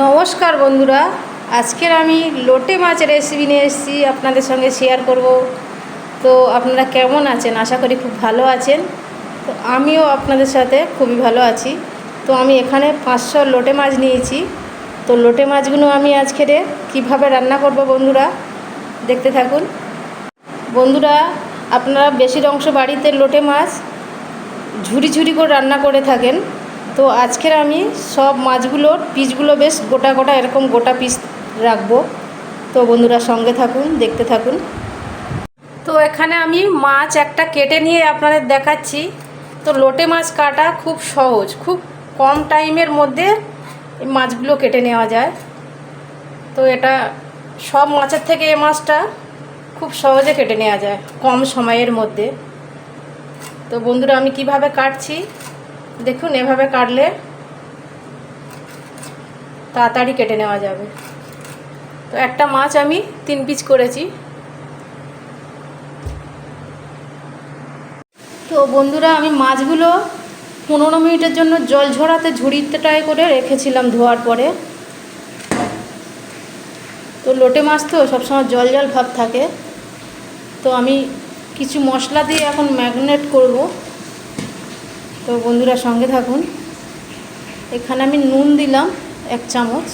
নমস্কার বন্ধুরা, আজকের আমি লোটে মাছের রেসিপি নিয়ে এসেছি, আপনাদের সঙ্গে শেয়ার করব। তো আপনারা কেমন আছেন? আশা করি খুব ভালো আছেন। তো আমিও আপনাদের সাথে খুবই ভালো আছি। তো আমি এখানে পাঁচশো লোটে মাছ নিয়েছি। তো লোটে মাছগুলো আমি আজকের কীভাবে রান্না করব বন্ধুরা, দেখতে থাকুন। বন্ধুরা, আপনারা বেশির অংশ বাড়িতে লোটে মাছ ঝুরি ঝুরি করে রান্না করে থাকেন। তো আজকের আমি সব মাছগুলোর পিসগুলো বেশ গোটা গোটা এরকম গোটা পিস রাখব। তো বন্ধুরা সঙ্গে থাকুন, দেখতে থাকুন। তো এখানে আমি মাছ একটা কেটে নিয়ে আপনাদের দেখাচ্ছি। তো লোটে মাছ কাটা খুব সহজ, খুব কম টাইমের মধ্যে মাছগুলো কেটে নেওয়া যায়। তো এটা সব মাছের থেকে এ মাছটা খুব সহজে কেটে নেওয়া যায়, কম সময়ের মধ্যে। তো বন্ধুরা আমি কীভাবে কাটছি? দেখুন, এভাবে কাটলে তাড়াতাড়ি কেটে নেওয়া যাবে। তো একটা মাছ আমি তিন পিস করেছি। তো বন্ধুরা, আমি মাছগুলো পনেরো মিনিটের জন্য জল ঝরাতে ঝুড়িটায় করে রেখেছিলাম ধোয়ার পরে। তো লোটে মাছ তো সবসময় জল জল ভাব থাকে। তো আমি কিছু মশলা দিয়ে এখন ম্যাগনেট করব। তো বন্ধুরা সঙ্গে থাকুন। এখানে আমি নুন দিলাম এক চামচ।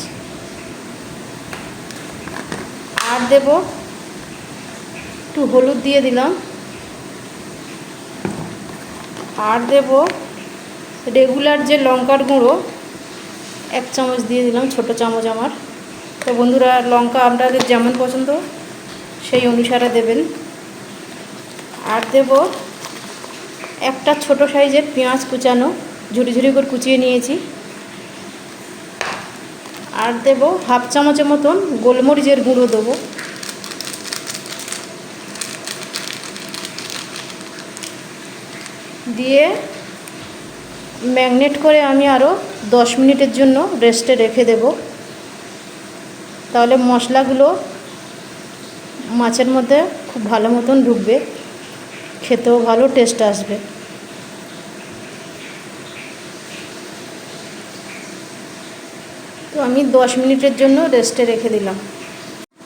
আর দেব একটু হলুদ দিয়ে দিলাম। আর দেব রেগুলার যে লঙ্কার গুঁড়ো, এক চামচ দিয়ে দিলাম, ছোট চামচ আমার। তো বন্ধুরা, লঙ্কা আপনাদের যেমন পছন্দ, সেই অনুসারে দেবেন। আর দেব একটা ছোট সাইজের পেঁয়াজ কুচানো, ঝুড়ি ঝুড়ি করে কুচিয়ে নিয়েছি। আর দেব হাফ চামচের মতন গোলমরিচের গুঁড়ো দেবো। দিয়ে ম্যাগনেট করে আমি আরও দশ মিনিটের জন্য রেস্টে রেখে দেব। তাহলে মশলাগুলো মাছের মধ্যে খুব ভালো মতন ঢুকবে। খেতেও ভালো টেস্ট আসবে। তো আমি দশ মিনিটের জন্য রেস্টে রেখে দিলাম।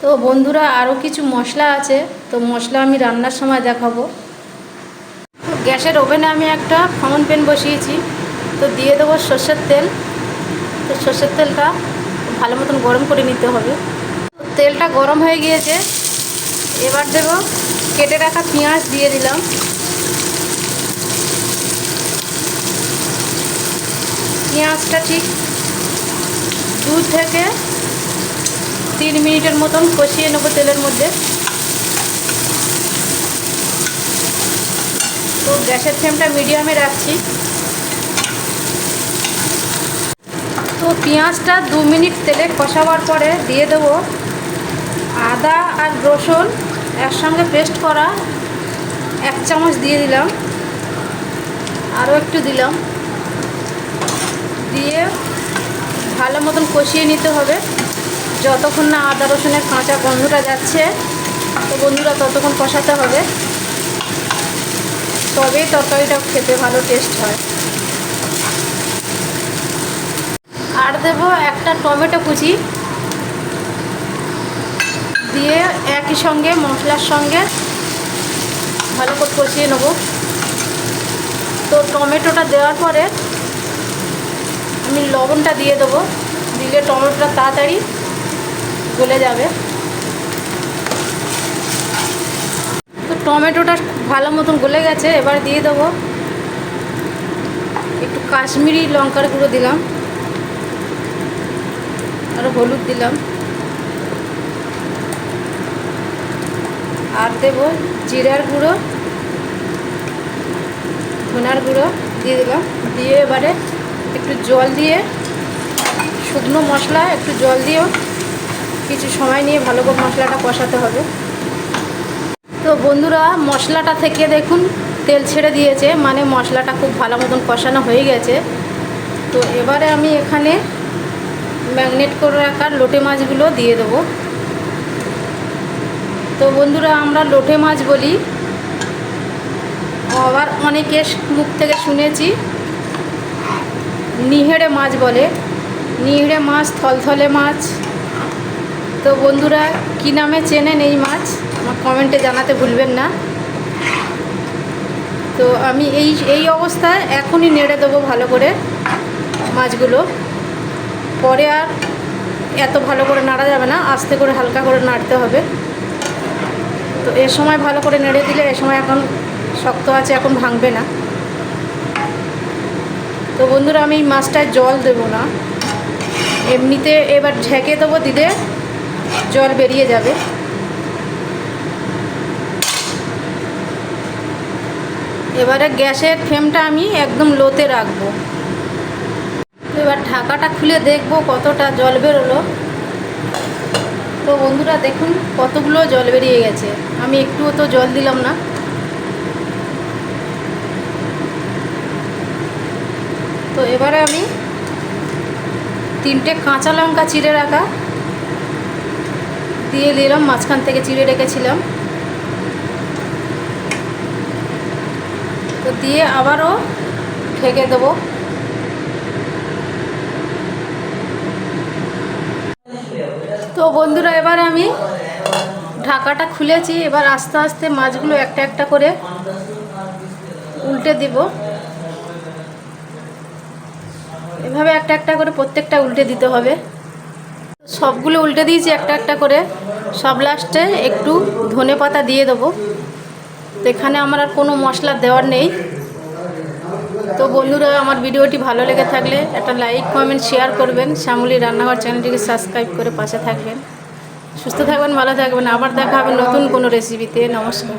তো বন্ধুরা আরও কিছু মশলা আছে। তো মশলা আমি রান্নার সময় দেখাবো। গ্যাসের ওভেনে আমি একটা ফাউন্ট প্যান বসিয়েছি। তো দিয়ে দেবো সর্ষের তেল। তো সর্ষের তেলটা ভালো মতন গরম করে নিতে হবে। তেলটা গরম হয়ে গিয়েছে। এবার দেব কেটে রাখা পেঁয়াজ দিয়ে দিলাম। পেঁয়াজটা ঠিক দু থেকে তিন মিনিটের মতন কষিয়ে নেব তেলের মধ্যে। তো গ্যাসের ফ্লেমটা মিডিয়ামে রাখছি। তো পেঁয়াজটা দু মিনিট তেলে কষাবার পরে দিয়ে দেবো আদা আর রসুন। একসঙ্গে পেস্ট করা, এক চামচ দিয়ে দিলাম, আরও একটু দিলাম, দিয়ে ভালো মতন কষিয়ে নিতে হবে। যতক্ষণ না আদা রসুনের কাঁচা গন্ধটা যাচ্ছে, তো বন্ধুরা ততক্ষণ কষাতে হবে। তবেই তরকারিটা খেতে ভালো টেস্ট হয়। আর দেব একটা টমেটো কুচি। দিয়ে একই সঙ্গে মশলার সঙ্গে ভালো করে কষিয়ে নেব। তো টমেটোটা দেওয়ার পরে আমি লবণটা দিয়ে দেবো। দিলে টমেটোটা তাড়াতাড়ি গলে যাবে। তো টমেটোটা ভালো মতন গলে গেছে, এবার দিয়ে দেবো একটু কাশ্মীরি লঙ্কার গুঁড়ো দিলাম। আর হলুদ দিলাম। আর দেব জিরার গুঁড়ো, ধনার গুঁড়ো দিয়ে দিলাম। দিয়ে এবারে একটু জল দিয়ে, শুকনো মশলা একটু জল দিয়েও কিছু সময় নিয়ে ভালো করে মশলাটা কষাতে হবে। তো বন্ধুরা, মশলাটা থেকে দেখুন, তেল ছেড়ে দিয়েছে মানে মশলাটা খুব ভালো মতন কষানো হয়ে গেছে। তো এবারে আমি এখানে ম্যাগনেট করে রাখার লোটে মাছগুলো দিয়ে দেবো। তো বন্ধুরা আমরা লোটে মাছ বলি। আবার অনেকে মুখ থেকে শুনেছি। নিহেড়ে মাছ বলে। নিংড়ে মাছ, থলথলে মাছ। তো বন্ধুরা, কী নামে চেনেন এই মাছ? আমার কমেন্টে জানাতে ভুলবেন না। তো আমি এই এই অবস্থায় এখনই নেড়ে দেবো ভালো করে মাছগুলো। পরে আর এত ভালো করে নাড়া যাবে না, আস্তে করে হালকা করে নাড়তে হবে। তো এ সময় ভালো করে নেড়ে দিলে এ সময় এখন শক্ত আছে, এখন ভাঙবে না। তো বন্ধুরা, আমি মাছটায় জল দেবো না। এমনিতে এবার ঢেকে দেবো, দিলে জল বেরিয়ে যাবে। এবারে গ্যাসের ফ্লেমটা আমি একদম লোতে রাখব। এবার ঢাকাটা খুলে দেখব কতটা জল বেরোলো। তো বন্ধুরা দেখুন কতগুলো জল বেরিয়ে গেছে। আমি একটুও তো জল দিলাম না। তো এবারে আমি তিনটে কাঁচা লঙ্কা চিড়ে রাখা দিয়ে দিলাম মাঝখান থেকে চিড়ে রেখেছিলাম। তো দিয়ে আবারও ঢেকে দেবো। তো বন্ধুরা, এবার আমি ঢাকাটা খুলেছি। এবার আস্তে আস্তে মাছগুলো একটা একটা করে উল্টে দিব। এভাবে একটা একটা করে প্রত্যেকটা উল্টে দিতে হবে। সবগুলো উল্টে দিয়েছি একটা একটা করে। সব লাস্টে একটু ধনে পাতা দিয়ে দেবো। তো এখানে আমার আর কোনো মশলা দেওয়ার নেই। তো বন্ধুরা, আমার ভিডিওটি ভালো লেগে থাকলে একটা লাইক কমেন্ট শেয়ার করবেন। শ্যামলি রান্নাঘর চ্যানেলটিকে সাবস্ক্রাইব করে পাশে থাকবেন। সুস্থ থাকবেন, ভালো থাকবেন। আবার দেখা হবে নতুন কোনো রেসিপিতে নমস্কার।